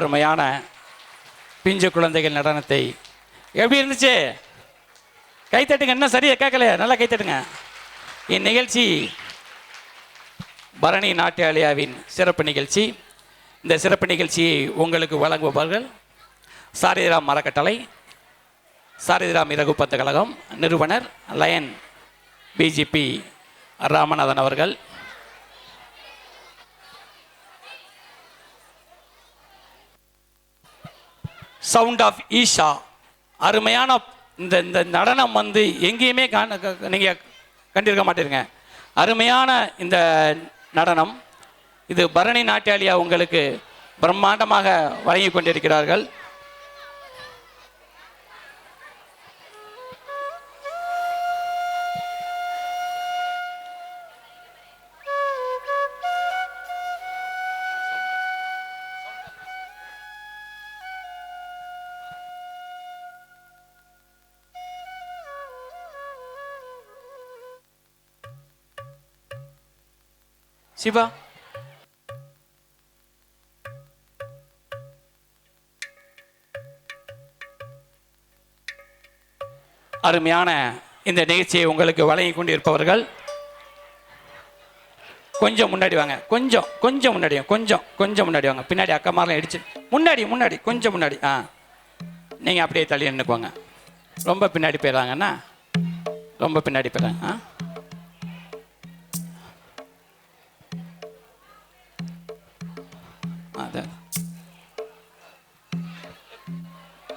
அருமையான பிஞ்சு குழந்தைகள் நடனத்தை. எப்படி இருந்துச்சு? கைத்தட்டுங்க என்ன சரியா கேட்கலையா? நல்லா கைத்தட்டுங்க இந்நிகழ்ச்சி பரணி நாட்டியாலயாவின் சிறப்பு நிகழ்ச்சி. இந்த சிறப்பு நிகழ்ச்சியை உங்களுக்கு வழங்குபவர்கள் சாரதிராம் மரக்கட்டளை சாரதிராம் இரகுப்பத்து கழகம் நிறுவனர் லயன் பிஜிபி ராமநாதன் அவர்கள். சவுண்ட் ஆஃப் ஈஷா அருமையான இந்த இந்த நடனம் வந்து எங்கேயுமே காண நீங்கள் கண்டிருக்க மாட்டீங்க அருமையான இந்த நடனம். இது பரணி நாட்டியாலியா உங்களுக்கு பிரம்மாண்டமாக வழங்கி கொண்டிருக்கிறார்கள். சிவா. அருமையான இந்த நிகழ்ச்சியை உங்களுக்கு வழங்கி கொண்டிருப்பவர்கள் கொஞ்சம் முன்னாடி வாங்க கொஞ்சம் கொஞ்சம் முன்னாடி வாங்க கொஞ்சம் கொஞ்சம் முன்னாடி வாங்க. பின்னாடி அக்கா மாதிரிலாம் இடிச்சு முன்னாடி முன்னாடி கொஞ்சம் முன்னாடி. ஆ நீங்கள் அப்படியே தள்ளி நின்றுக்குவாங்க ரொம்ப பின்னாடி போயிடுறாங்கண்ணா ரொம்ப பின்னாடி போயிடுறாங்க ஆ?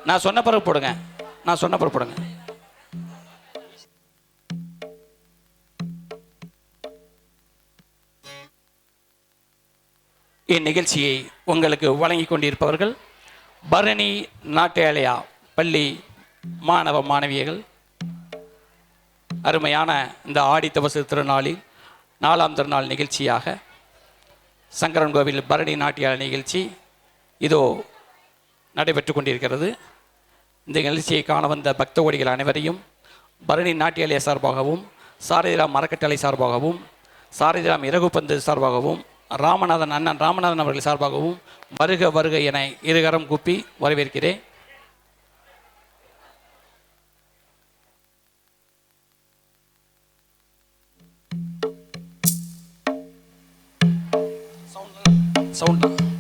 நான் சொன்ன பிறகு போடுங்க. நான் சொன்ன பிறகு போடுங்க. இந்நிகழ்ச்சியை உங்களுக்கு வழங்கி கொண்டிருப்பவர்கள் பரணி நாட்டியாலயா பள்ளி மாணவ மாணவியர்கள். அருமையான இந்த ஆடித்தவசு திருநாளில் நாலாம் திருநாள் நிகழ்ச்சியாக சங்கரன் கோவில் பரணி நாட்டியால நிகழ்ச்சி இதோ நடைபெற்று கொண்டிருக்கிறது இந்த நிகழ்ச்சியை காண வந்த பக்த கோடிகள் அனைவரையும் பரணி நாட்டியாலய சார்பாகவும் சாரதிராம் மரக்கட்டளை சார்பாகவும் சாரதிராம் இறகுப்பந்து சார்பாகவும் ராமநாதன் அண்ணன் ராமநாதன் அவர்கள் சார்பாகவும் வருக வருக என இருகரம் கூப்பி வரவேற்கிறேன். சவுண்ட் கரவழி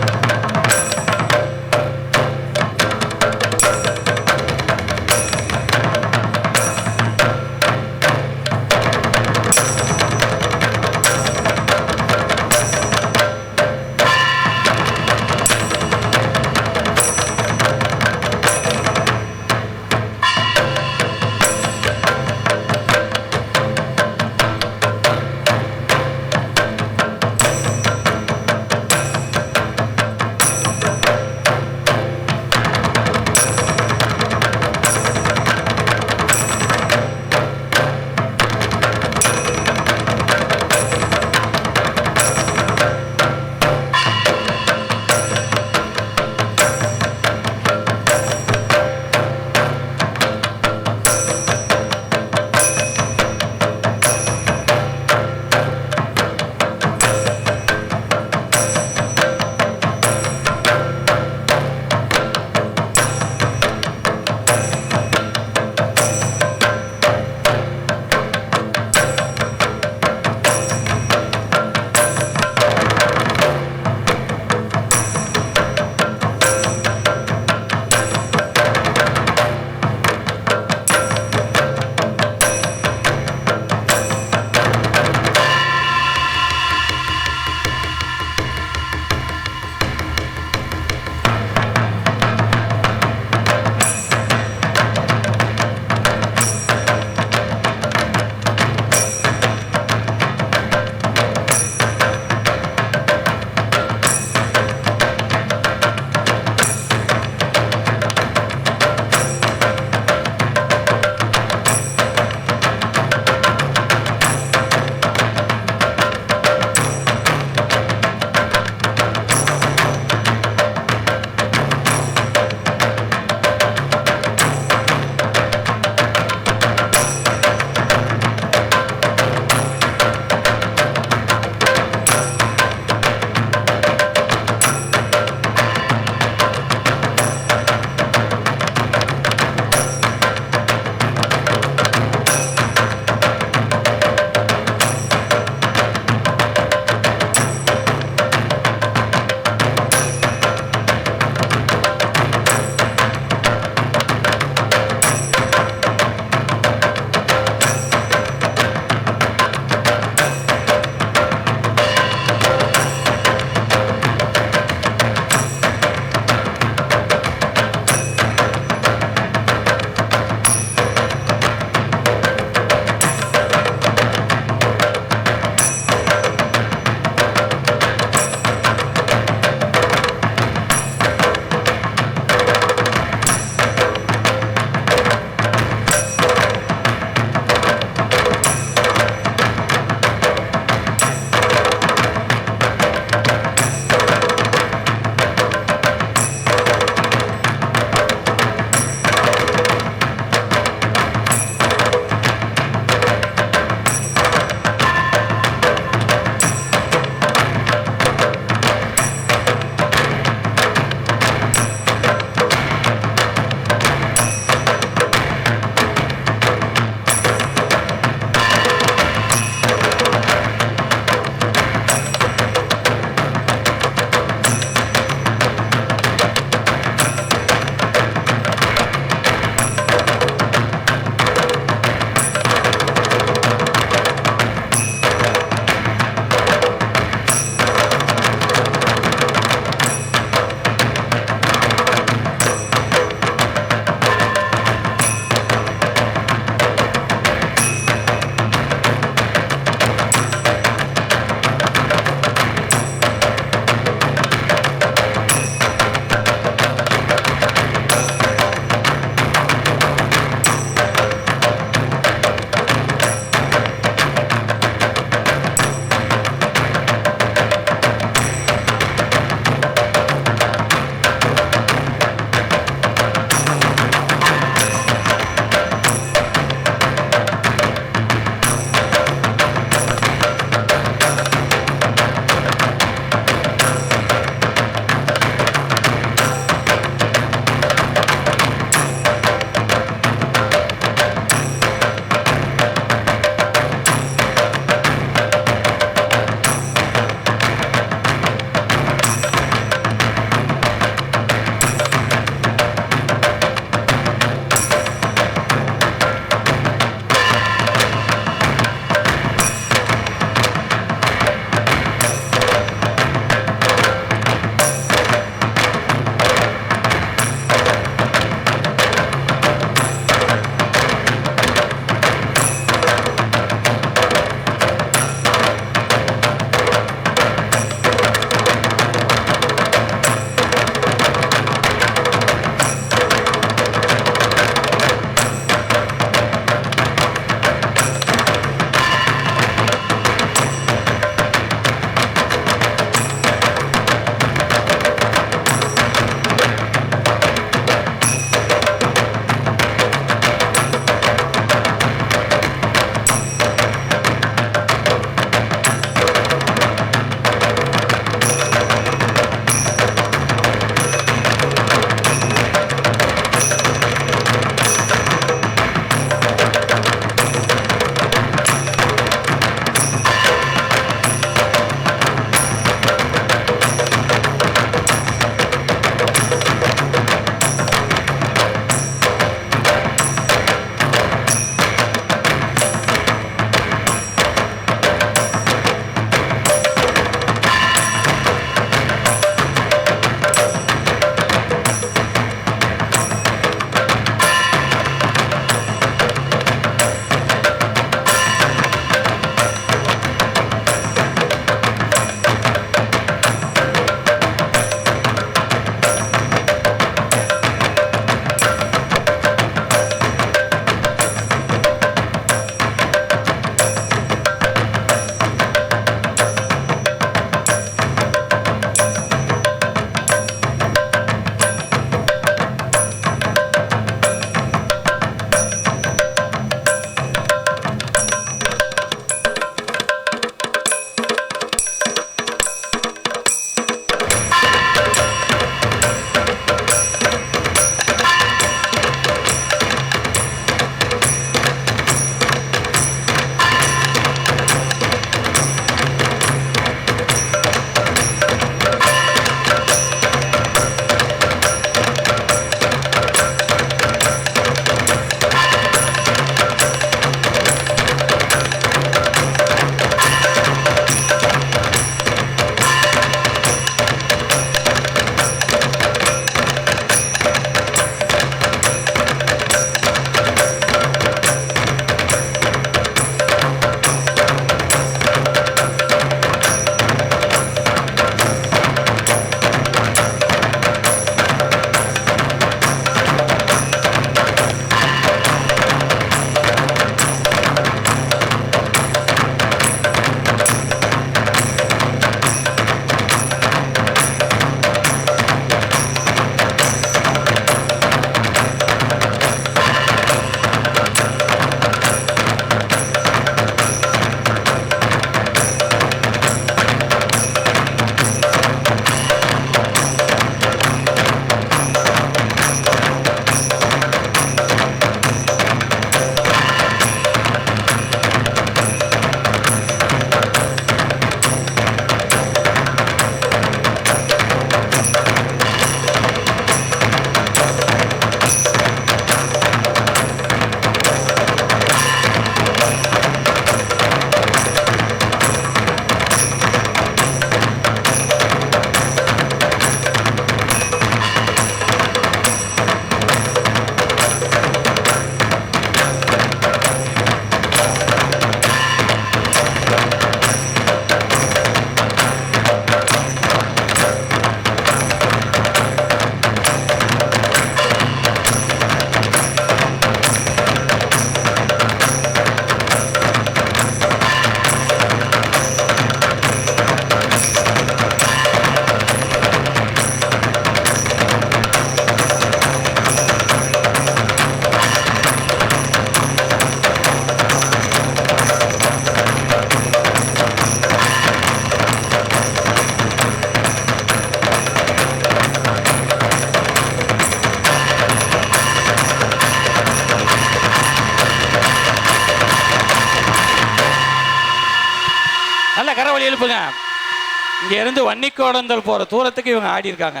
இங்க இருந்து வன்னிக்கோடந்தல் போற தூரத்துக்கு இவங்க ஆடி இருக்காங்க.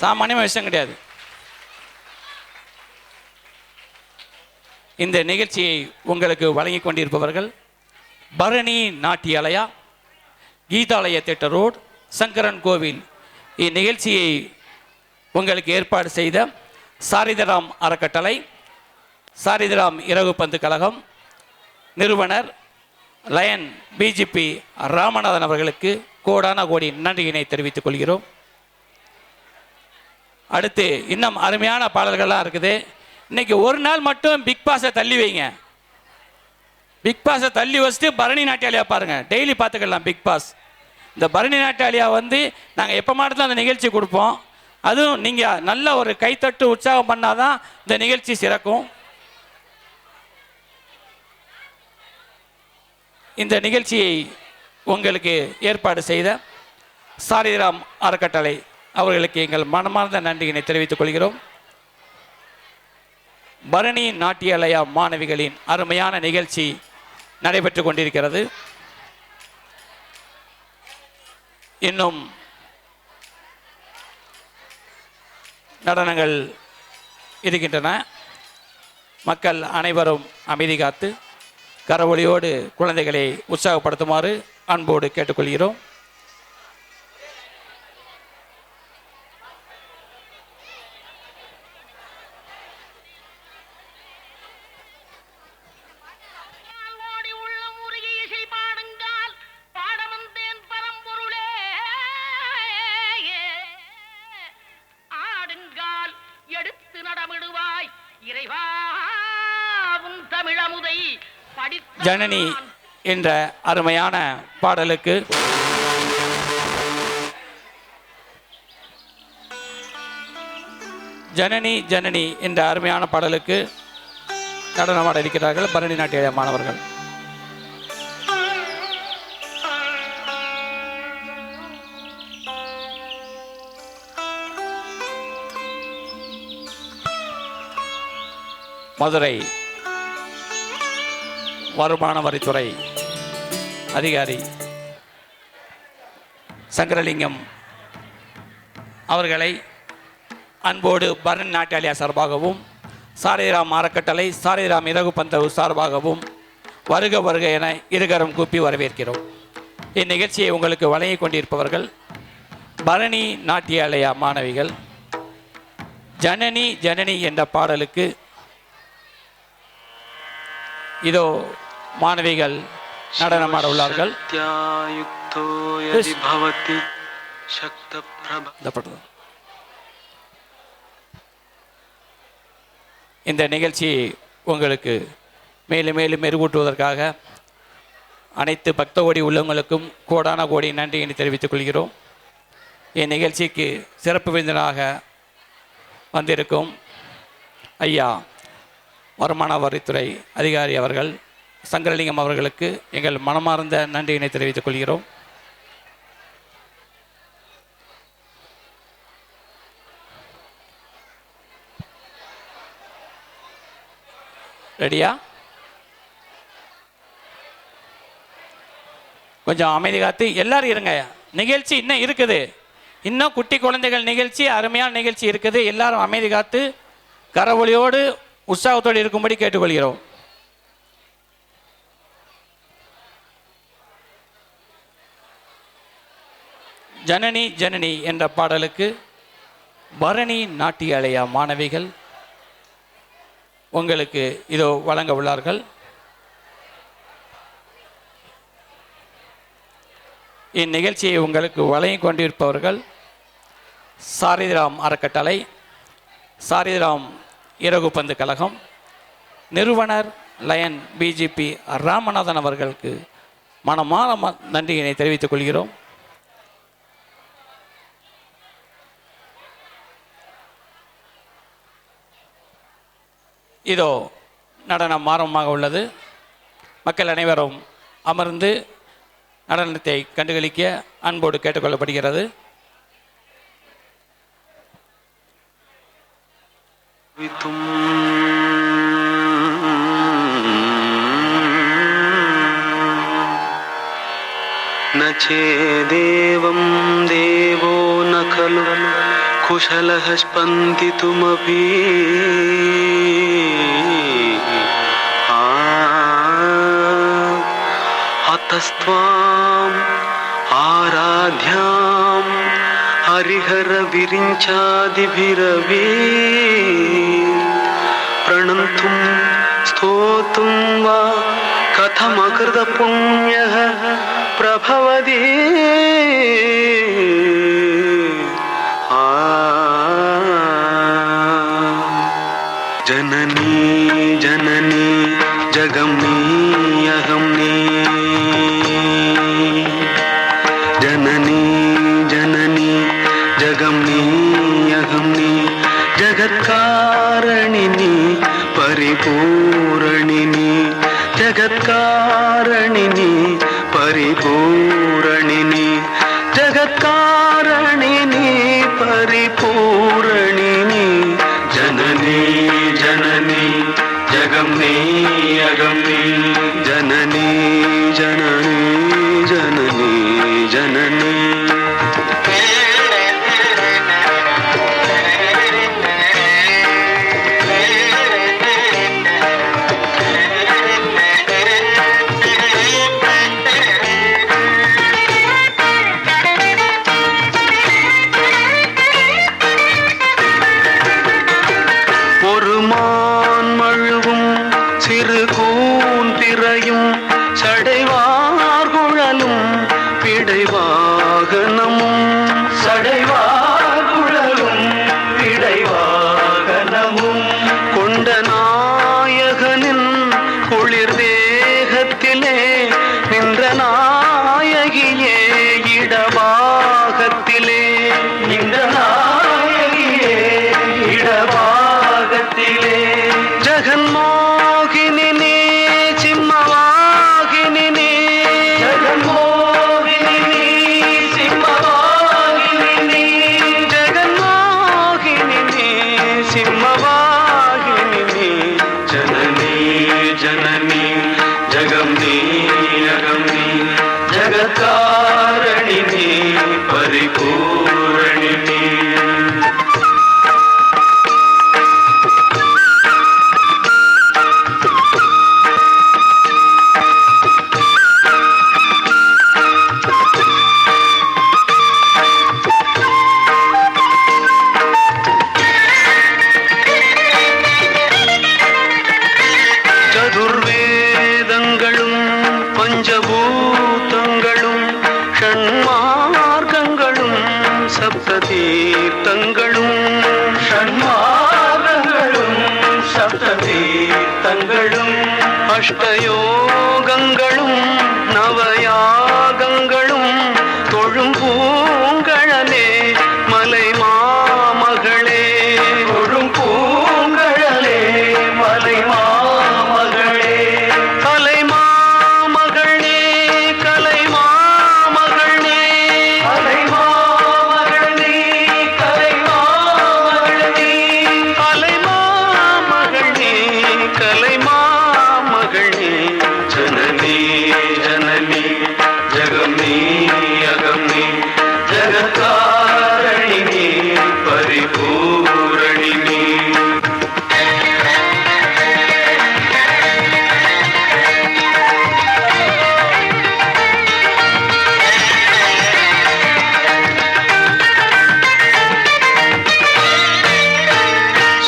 சாமானியமாக விஷயம் கிடையாது. இந்த நிகழ்ச்சியை உங்களுக்கு வழங்கி கொண்டிருப்பவர்கள் பரணி நாட்டியாலயா கீதாலய திட்ட ரோடு சங்கரன் கோவில். இந்நிகழ்ச்சியை உங்களுக்கு ஏற்பாடு செய்த சாரிதராம் அறக்கட்டளை சாரிதராம் இரவு பந்து கழகம் நிறுவனர் லயன் பிஜிபி ராமநாதன் அவர்களுக்கு கோடான கோடி நன்றியினை தெரிவித்துக் கொள்கிறோம். அடுத்து இன்னும் அருமையான பாடல்கள்லாம் இருக்குது. இன்னைக்கு ஒரு நாள் மட்டும் பிக் பாஸை தள்ளி வைங்க. பிக் பாஸை தள்ளி வச்சுட்டு பரணி நாட்டியாலியா பாருங்க. டெய்லி பார்த்துக்கலாம் பிக் பாஸ் இந்த பரணி நாட்டியாலியா வந்து நாங்கள் எப்போ மாட்டத்தில் அந்த நிகழ்ச்சி கொடுப்போம். அதுவும் நீங்கள் நல்ல ஒரு கைத்தட்டு உற்சாகம் பண்ணாதான் இந்த நிகழ்ச்சி சிறக்கும். இந்த நிகழ்ச்சியை உங்களுக்கு ஏற்பாடு செய்த சாரிராம் அறக்கட்டளை அவர்களுக்கு எங்கள் மனமார்ந்த நன்றியினை தெரிவித்துக் கொள்கிறோம். பரணி நாட்டியாலயா மாணவிகளின் அருமையான நிகழ்ச்சி நடைபெற்று கொண்டிருக்கிறது. இன்னும் நடனங்கள் இருக்கின்றன. மக்கள் அனைவரும் அமைதி காத்து கரவொலியோடு குழந்தைகளை உற்சாகப்படுத்துமாறு அன்போடு கேட்டுக்கொள்கிறோம். ஜனனி என்ற அருமையான பாடலுக்கு ஜனனி ஜனனி என்ற அருமையான பாடலுக்கு நடனமாட இருக்கிறார்கள் பரணி நாட்டிய மாணவர்கள் மதுரை வருமான வரித்துறை அதிகாரி சங்கரலிங்கம் அவர்களை அன்போடு பரண் நாட்டாளியா சார்பாகவும் சாரதிராம் அறக்கட்டளை சாரதிராம் இரகு பந்தவு சார்பாகவும் வருக வருக என இருகரம் கூப்பி வரவேற்கிறோம். இந்நிகழ்ச்சியை உங்களுக்கு வழங்கி கொண்டிருப்பவர்கள் பரணி நாட்டியாலயா மாணவிகள். ஜனனி ஜனனி என்ற பாடலுக்கு இதோ மாணவிகள் நடனமாட உள்ளார்கள் இந்த நிகழ்ச்சி உங்களுக்கு மேலும் மேலும் மெருகூட்டுவதற்காக அனைத்து பக்த கோடி உள்ளவங்களுக்கும் கோடான கோடி நன்றியினை தெரிவித்துக் கொள்கிறோம். இந்நிகழ்ச்சிக்கு சிறப்பு விருந்தினராக வந்திருக்கும் ஐயா வருமான வரித்துறை அதிகாரி அவர்கள் சங்கரலிங்கம் அவர்களுக்கு எங்கள் மனமார்ந்த நன்றியினை தெரிவித்துக் கொள்கிறோம். ரெடியா கொஞ்சம் அமைதி காத்து எல்லாரும் இருங்க. நிகழ்ச்சி இன்னும் இருக்குது. இன்னும் குட்டி குழந்தைகள் நிகழ்ச்சி அருமையான நிகழ்ச்சி இருக்குது. எல்லாரும் அமைதி காத்து கரவொலியோடு உற்சாகத்தோடு இருக்கும்படி கேட்டுக்கொள்கிறோம். ஜனனி ஜனனி என்ற பாடலுக்கு பரணி நாட்டியாலயா மாணவிகள் உங்களுக்கு இதோ வழங்க உள்ளார்கள். இந்நிகழ்ச்சியை உங்களுக்கு வழங்கி கொண்டிருப்பவர்கள் சாரிதிராம் அறக்கட்டளை சாரிதிராம் இறகு பந்து கழகம் நிறுவனர் லயன் பிஜிபி ராமநாதன் அவர்களுக்கு மனமான ம- நன்றியினை தெரிவித்துக் கொள்கிறோம். இதோ நடனம் ஆரம்பமாக உள்ளது. மக்கள் அனைவரும் அமர்ந்து நடனத்தை கண்டுகளிக்க அன்போடு கேட்டுக்கொள்ளப்படுகிறது. நச்சே தேவம் தேவோ நகலு कुशलः स्पन्दितुमपि अतस्त्वाम् आराध्याम् हरिहरविरिञ्चादिभिरवि प्रणन्तुं स्तोतुं वा कथमकृतपुण्यः प्रभवति జననీ జననీ జగం నీ అహం నీ జననీ జననీ జగం నీ అహం నీ జగత్కారణిని పరిపూరణిని. జగత్కారణిని పరిపూర్ణ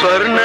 ಸ್ವರ್ಣ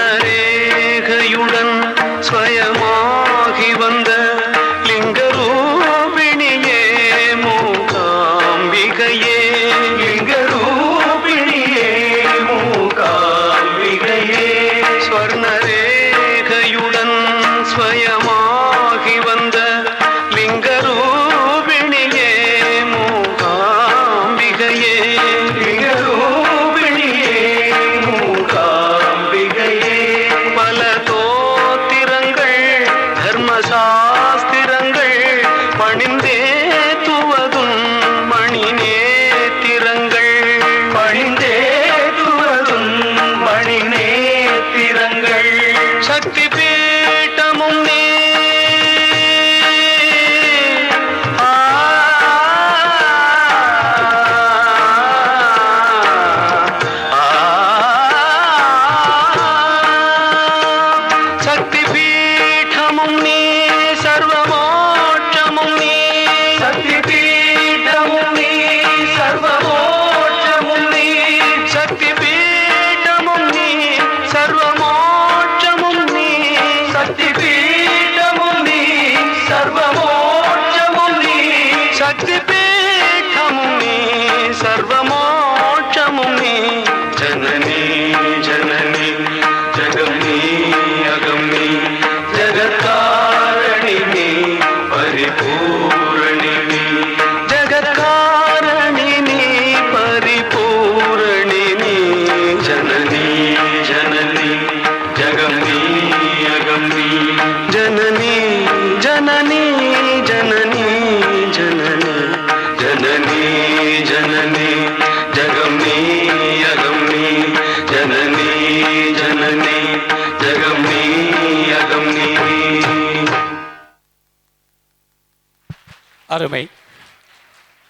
அருமை.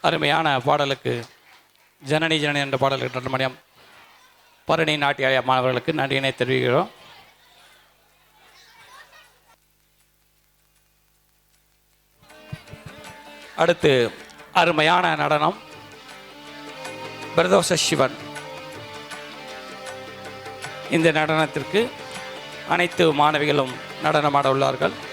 அருமையான பாடலுக்கு ஜனனி ஜனனி என்ற பாடலுக்கு ரெண்டு மணியம் பரணி நாட்டிய மாணவர்களுக்கு நன்றியினை தெரிவிக்கிறோம். அடுத்து அருமையான நடனம். பிரதோஷ சிவன். இந்த நடனத்திற்கு அனைத்து மாணவிகளும் நடனமாட உள்ளார்கள்.